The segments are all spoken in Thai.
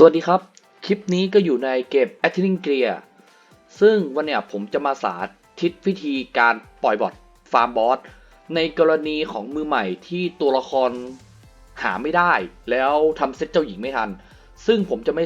สวัสดีครับ คลิปนี้ก็อยู่ในเกม a t t i n g Gear ซึ่งวันนี้ผมจะมาสาธิตวิธีการปล่อยบอทฟาร์มบอสในกรณีของมือใหม่ที่ตัวละครหาไม่ได้ แล้วทำเซตเจ้าหญิงไม่ทัน ซึ่งผมจะไม่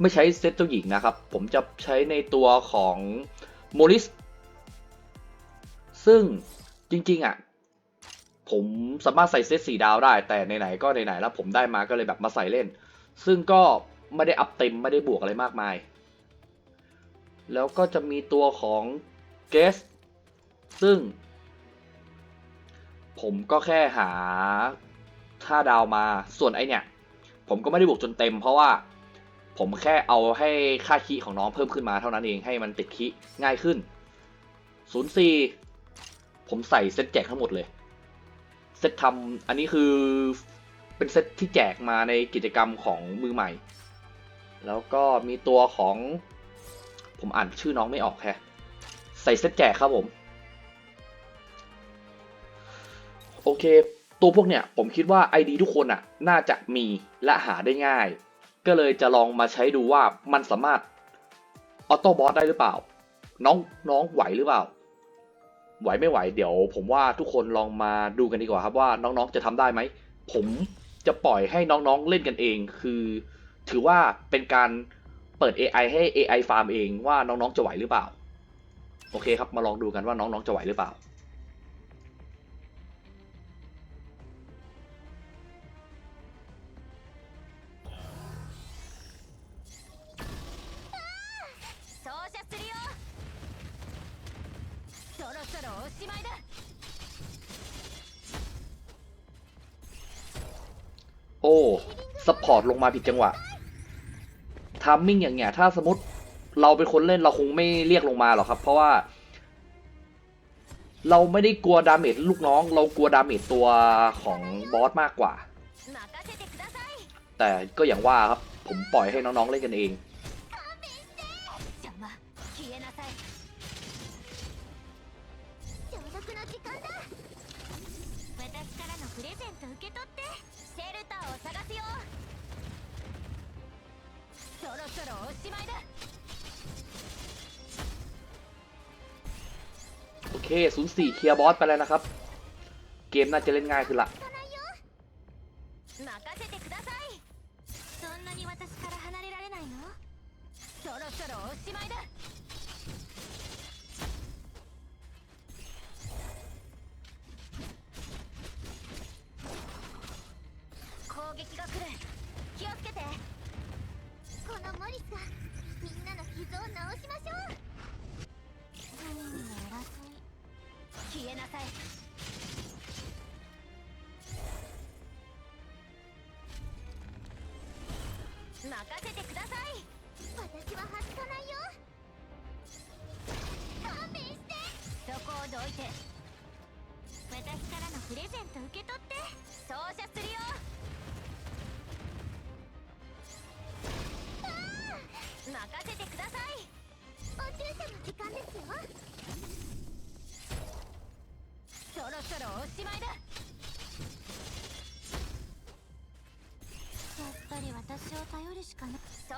ไม่ใช้เซตเจ้าหญิงนะครับ ผมจะใช้ในตัวของโมลิสซึ่งจริงๆอะผมสามารถใส่เซตสีดาวได้แต่ไหนๆก็ไหนๆแล้วผมได้มาก็เลยแบบมาใส่เล่น ซึ่งก็ ไม่ได้อัพเต็มไม่ได้บวกอะไรมากมาย แล้วก็จะมีตัวของเกสซึ่ง ผมก็แค่หาท่าดาวมาส่วนไอเนี่ย ผมก็ไม่ได้บวกจนเต็ม เพราะว่าผมแค่เอาให้ค่าคีของน้องเพิ่มขึ้นมาเท่านั้นเองให้มันติดคีง่ายขึ้น 04 ผมใส่เซตแจกทั้งหมดเลย เซตทำอันนี้คือเป็นเซตที่แจกมาในกิจกรรมของมือใหม่ แล้วก็มีตัวของ ผมอ่านชื่อน้องไม่ออกแฮะใส่เซตแจกครับผม โอเค ตัวพวกเนี้ยผมคิดว่า ID ทุกคนอะ น่าจะมีและหาได้ง่าย ก็เลยจะลองมาใช้ดูว่ามันสามารถออโต้บอสได้หรือเปล่า น้องน้องไหวหรือเปล่า ไหวไม่ไหว เดี๋ยว ผมว่าทุกคนลองมาดูกันดีกว่าครับว่าน้องๆจะทำได้ไหม ผมจะปล่อยให้น้องๆเล่นกันเองคือ ถือว่าเป็นการเปิด AI ให้ AI ฟาร์มเองว่าน้องๆจะไหวหรือเปล่า โอเคครับมาลองดูกันว่าน้องๆจะไหวหรือเปล่าโอ้สปอร์ตลงมาผิดจังหวะ ทามมิ่งอย่างเงี้ย ถ้าสมมติเราเป็นคนเล่นเราคงไม่เรียกลงมาหรอกครับ เพราะว่า เราไม่ได้กลัวดาเมจลูกน้อง เรากลัวดาเมจตัวของบอสมากกว่า 任せてください แต่ก็อย่างว่าครับ ผมปล่อยให้น้องๆเล่นกันเอง 邪魔消えなさい消毒の時間だ私からのプレゼント受け取って そろそろおしまいだ โอเคศูนย์สี่เคลียร์บอสไปแล้วนะครับ เกมน่าจะเล่นง่ายขึ้นละ 行かないよ任せてくださいそんなに私から離れられないのそろそろおしまいだ攻撃が来る気をつけてこの モリスがみんなの傷を治しましょう何の争い消えなさい任せてください。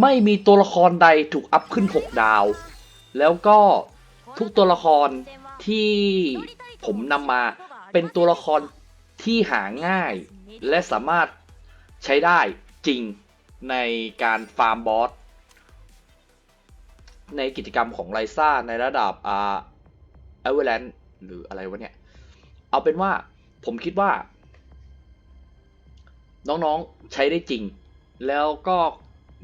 ไม่มีตัวละครใดถูกอัพขึ้น 6 ดาว แล้วก็ทุกตัวละครที่ผมนำมาเป็นตัวละครที่หาง่าย และสามารถใช้ได้จริงในการฟาร์มบอสในกิจกรรมของไลซ่าในระดับอ่าเอเวอร์แลนด์หรืออะไรวะเนี่ย เอาเป็นว่าผมคิดว่า น้องๆใช้ได้จริง แล้วก็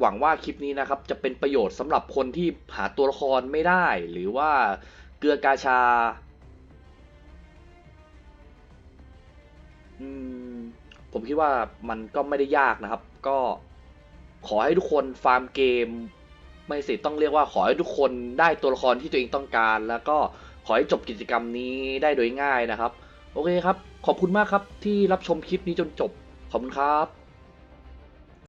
หวังว่าคลิปนี้นะครับจะเป็นประโยชน์สำหรับคนที่หาตัวละครไม่ได้ หรือว่าเกลือกาชาอืมผมคิดว่ามันก็ไม่ได้ยากนะครับ ก็ขอให้ทุกคนฟาร์มเกม ไม่สิต้องเรียกว่าขอให้ทุกคนได้ตัวละครที่ตัวเองต้องการ แล้วก็ขอให้จบกิจกรรมนี้ได้โดยง่ายนะครับ โอเคครับ ขอบคุณมากครับที่รับชมคลิปนี้จนจบ ขอบคุณครับ